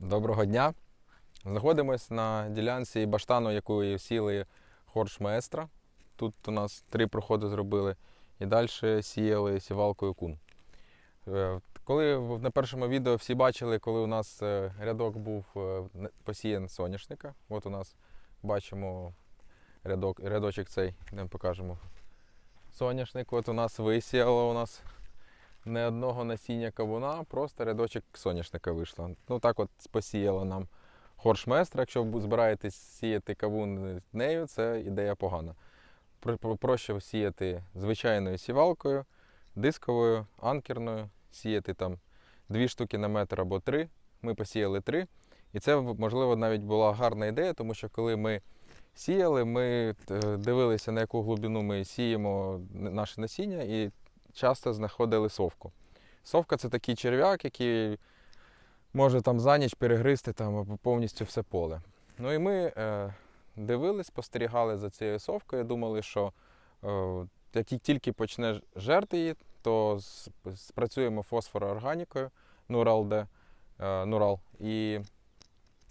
Доброго дня. Знаходимось на ділянці баштану, яку сіли хорш маестра. Тут у нас три проходи зробили і далі сіяли сівалкою кун. Е, Коли на першому відео всі бачили, коли у нас е, рядок був е, посіян соняшника. От у нас бачимо рядок, рядочок цей, йдемо покажемо. Соняшник, от у нас висіяло у нас не одного насіння кавуна, просто рядочок соняшника вийшло. Ну так от посіяла нам хоршместра. Якщо збираєтесь сіяти кавун нею, це ідея погана. Про- про- Проще сіяти звичайною сівалкою, дисковою, анкерною, сіяти там дві штуки на метр або три. Ми посіяли три. І це, можливо, навіть була гарна ідея, тому що коли ми сіяли, ми е, дивилися, на яку глибину ми сіємо наше насіння, і часто знаходили совку. Совка це такий черв'як, який може там за ніч перегризти там повністю все поле. Ну і ми е, дивились, спостерігали за цією совкою, думали, що е, як тільки почне жерти її, то спрацюємо фосфороорганікою Нурал-Д, е, Нурал. І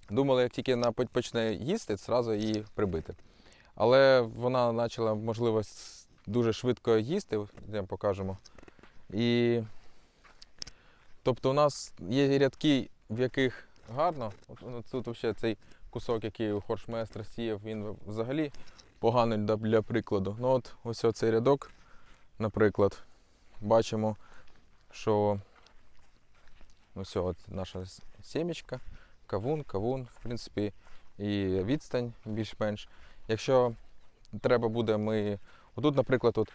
думали, як тільки вона почне їсти, зразу її прибити. Але вона почала, можливо, дуже швидко їсти, йдемо покажемо. І тобто у нас є рядки, в яких гарно. От, ну, тут взагалі цей кусок, який у хоршмейстра сіяв, він взагалі поганий для, прикладу. Ну от ось цей рядок, наприклад, бачимо, що ось от наша сімечка, кавун, кавун, в принципі, і відстань більш-менш. Якщо треба буде, ми. Отут, наприклад, от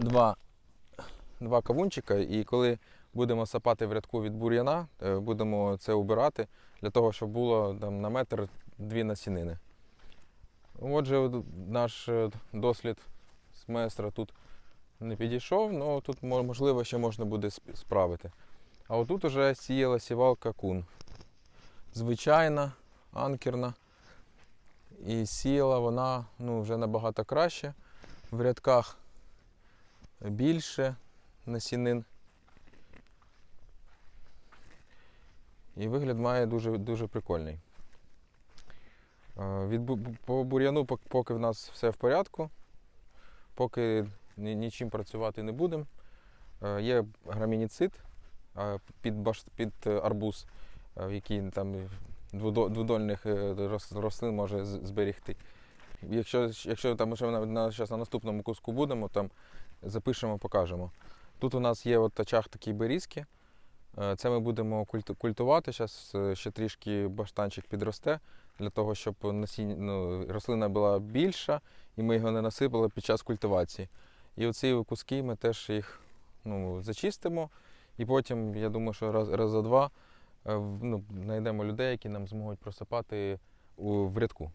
два, два кавунчика, і коли будемо сапати в рядку від бур'яна, е, будемо це убирати для того, щоб було там, на метр дві насінини. Отже, наш е, дослід з майстра тут не підійшов, але тут можливо ще можна буде справити. А отут уже сіяла сівалка кун. Звичайна, анкерна. І сіяла вона ну, вже набагато краще. В рядках більше насінин. І вигляд має дуже, дуже прикольний. Е, Від по бур'яну поки в нас все в порядку, поки ні- нічим працювати не будемо. Е, Є грамініцид е, під, баш, під арбуз, який там двудо- двудольних рос- рослин може з- зберегти. Якщо, якщо там ще на, на, на наступному куску будемо, там запишемо, покажемо. Тут у нас є от очаг такі берізки. Е, Це ми будемо культувати. Зараз ще трішки баштанчик підросте для того, щоб насіння, ну, рослина була більша і ми його не насипали під час культивації. І оці куски ми теж їх ну, зачистимо. І потім, я думаю, що раз, раз за два е, ну, знайдемо людей, які нам зможуть просипати у, в рядку.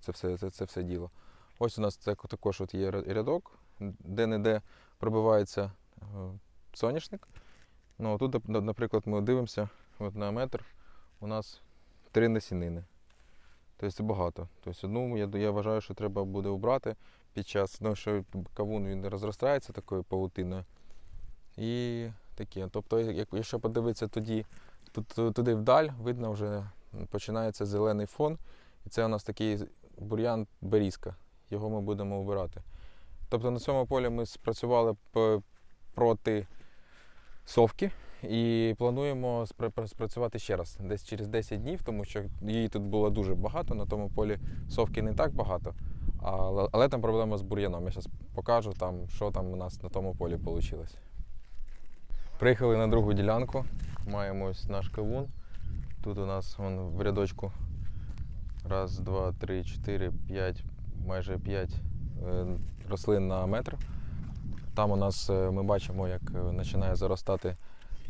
Це все, це, це все діло. Ось у нас також от є рядок, де-не-де пробивається е, соняшник. Ну, тут, наприклад, ми дивимося от на метр, у нас три насінини. Тобто це багато. Тобто одну, я, я вважаю, що треба буде обрати під час, ну, що кавун він розростається такою павутиною. І таке. Тобто, якщо подивитися тоді, туди вдаль, видно вже починається зелений фон. І це у нас такий бур'ян берізка. Його ми будемо обирати. Тобто на цьому полі ми спрацювали проти совки і плануємо спрацювати ще раз, десь через 10 днів, тому що її тут було дуже багато, на тому полі совки не так багато. Але, але там проблема з бур'яном. Я зараз покажу, там, що там у нас на тому полі вийшло. Приїхали на другу ділянку, маємо ось наш кавун. Тут у нас вон, в рядочку раз, два, три, чотири, п'ять, майже п'ять е, рослин на метр. Там у нас е, ми бачимо, як е, починає заростати,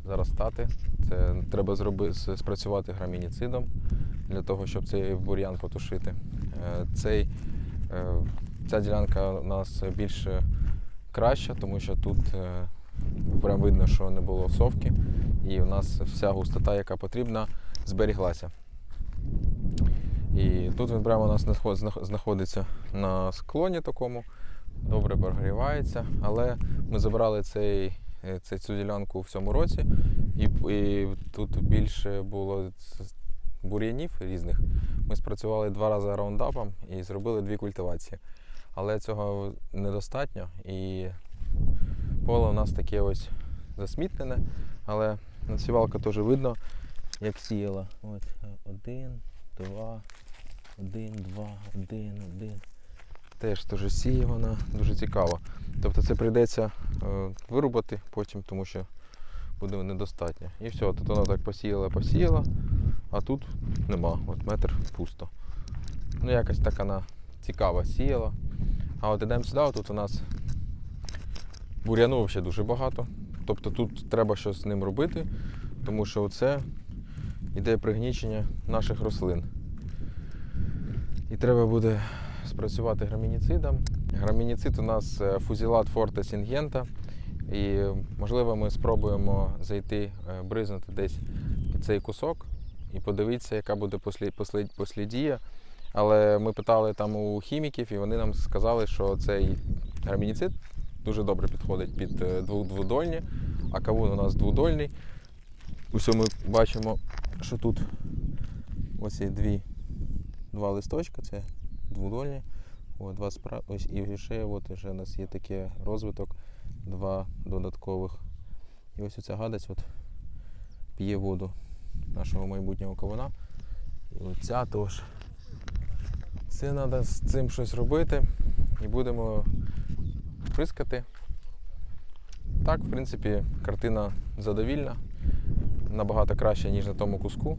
заростати. Це треба зроби, спрацювати грамініцидом для того, щоб цей бур'ян потушити. Цей, ця ділянка у нас більш краща, тому що тут прям видно, що не було совки, і у нас вся густота, яка потрібна, зберіглася. І тут він прямо у нас знаход- знах- знаходиться на склоні такому, добре прогрівається, але ми забрали цей, е, цей, цю ділянку в цьому році, і, і тут більше було бур'янів різних. Ми спрацювали два рази раундапом і зробили дві культивації. Але цього недостатньо. І поле у нас таке ось засмітнене, але насівалка теж видно, як сіяла. От один, два, один, два, один, один. Теж теж сіє вона, дуже цікаво. Тобто це прийдеться е, вирубати потім, тому що буде недостатньо. І все, тут вона так посіяла, посіяла, а тут нема. От метр пусто. Ну, якось так вона цікаво сіяла. А от ідемо сюди, тут у нас бур'яну взагалі дуже багато. Тобто тут треба щось з ним робити, тому що оце іде пригнічення наших рослин. І треба буде спрацювати грамініцидом. Грамініцид у нас е, фузілат Форте Сінгента. І можливо ми спробуємо зайти, е, бризнути десь під цей кусок і подивитися, яка буде послі, послі, послідія. Але ми питали там у хіміків, і вони нам сказали, що цей грамініцид дуже добре підходить під е, двудольні, а кавун у нас двудольний. Усьо ми бачимо, що тут є дві, два листочка, це двудольні. О, два спра... ось і ще от вже у нас є такий розвиток, два додаткових. І ось оця гадость от п'є воду нашого майбутнього кавуна. І оця теж. Це треба з цим щось робити і будемо прискати. Так, в принципі, картина задовільна, набагато краще, ніж на тому куску.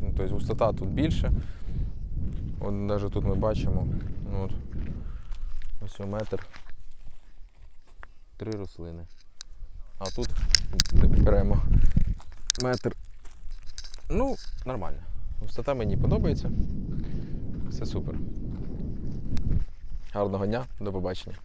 Ну, тобто густота тут більше. От навіть тут ми бачимо, ну, от, ось у метр. Три рослини. А тут беремо метр. Ну, нормально. Густота мені подобається. Все супер. Гарного дня, до побачення.